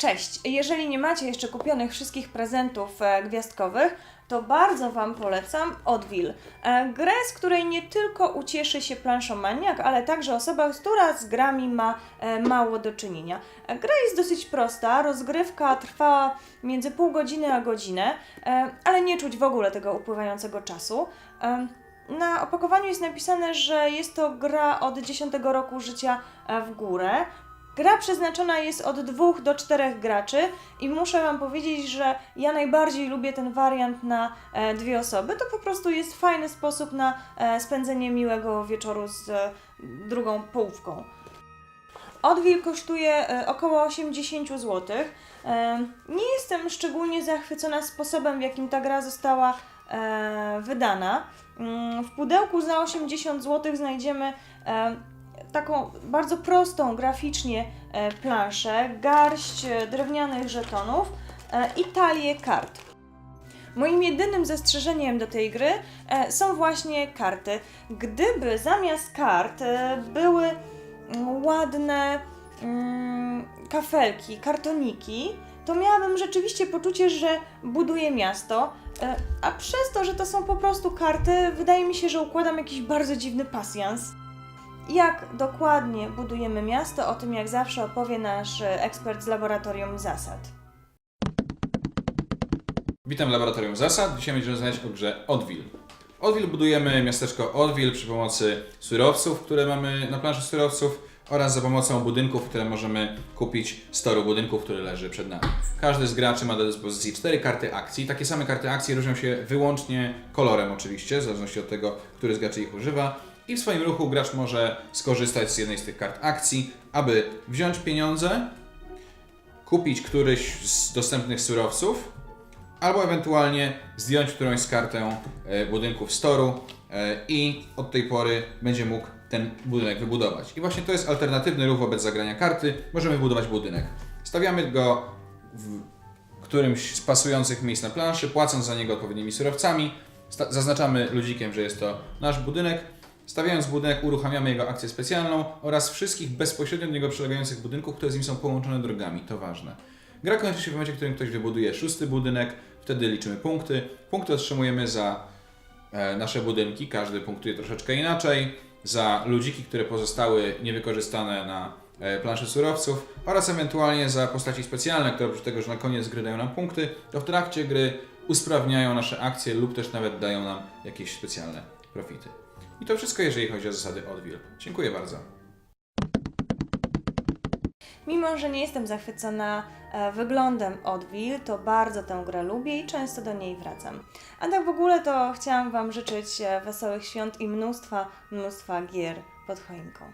Cześć! Jeżeli nie macie jeszcze kupionych wszystkich prezentów e, gwiazdkowych, to bardzo Wam polecam Odwil. E, grę, z której nie tylko ucieszy się planszomaniak, ale także osoba, która z grami ma e, mało do czynienia. E, gra jest dosyć prosta, rozgrywka trwa między pół godziny a godzinę, e, ale nie czuć w ogóle tego upływającego czasu. E, na opakowaniu jest napisane, że jest to gra od 10 roku życia e, w górę. Gra przeznaczona jest od dwóch do czterech graczy i muszę Wam powiedzieć, że ja najbardziej lubię ten wariant na e, dwie osoby. To po prostu jest fajny sposób na e, spędzenie miłego wieczoru z e, drugą połówką. Odwil kosztuje około 80 zł. Nie jestem szczególnie zachwycona sposobem, w jakim ta gra została wydana. Mm, W pudełku za 80 zł znajdziemy taką bardzo prostą graficznie e, planszę, garść e, drewnianych żetonów e, i talię kart. Moim jedynym zastrzeżeniem do tej gry są właśnie karty. Gdyby zamiast kart były mm, ładne mm, kafelki, kartoniki, to miałabym rzeczywiście poczucie, że buduję miasto, a przez to, że to są po prostu karty, wydaje mi się, że układam jakiś bardzo dziwny pasjans. Jak dokładnie budujemy miasto, o tym jak zawsze opowie nasz e, ekspert z laboratorium zasad. Witam w Laboratorium Zasad. Dzisiaj będziemy rozmawiać o grze Odwil. Odwil budujemy miasteczko Odwil przy pomocy surowców, które mamy na planszy surowców oraz za pomocą budynków, które możemy kupić z toru budynków, który leży przed nami. Każdy z graczy ma do dyspozycji cztery karty akcji. Takie same karty akcji różnią się wyłącznie kolorem oczywiście, w zależności od tego, który z graczy ich używa. I w swoim ruchu gracz może skorzystać z jednej z tych kart akcji, aby wziąć pieniądze, kupić któryś z dostępnych surowców, albo ewentualnie zdjąć którąś z kartę e, budynków z toru e, i od tej pory będzie mógł ten budynek wybudować. I właśnie to jest alternatywny ruch wobec zagrania karty. Możemy wybudować budynek. Stawiamy go w którymś z pasujących miejsc na planszy, płacąc za niego odpowiednimi surowcami. Zaznaczamy ludzikiem, że jest to nasz budynek. Stawiając budynek, uruchamiamy jego akcję specjalną oraz wszystkich bezpośrednio do niego przylegających budynków, które z nim są połączone drogami. To ważne. Gra kończy się w momencie, w którym ktoś wybuduje szósty budynek, wtedy liczymy punkty. Punkty otrzymujemy za e, nasze budynki, każdy punktuje troszeczkę inaczej. Za ludziki, które pozostały niewykorzystane na e, planszy surowców oraz ewentualnie za postaci specjalne, które oprócz tego, że na koniec gry dają nam punkty, to w trakcie gry usprawniają nasze akcje lub też nawet dają nam jakieś specjalne profity. I to wszystko, jeżeli chodzi o zasady Odwil. Dziękuję bardzo. Mimo, że nie jestem zachwycona e, wyglądem Odwil, to bardzo tę grę lubię i często do niej wracam. A tak w ogóle to chciałam Wam życzyć e, wesołych świąt i mnóstwa, mnóstwa gier pod choinką.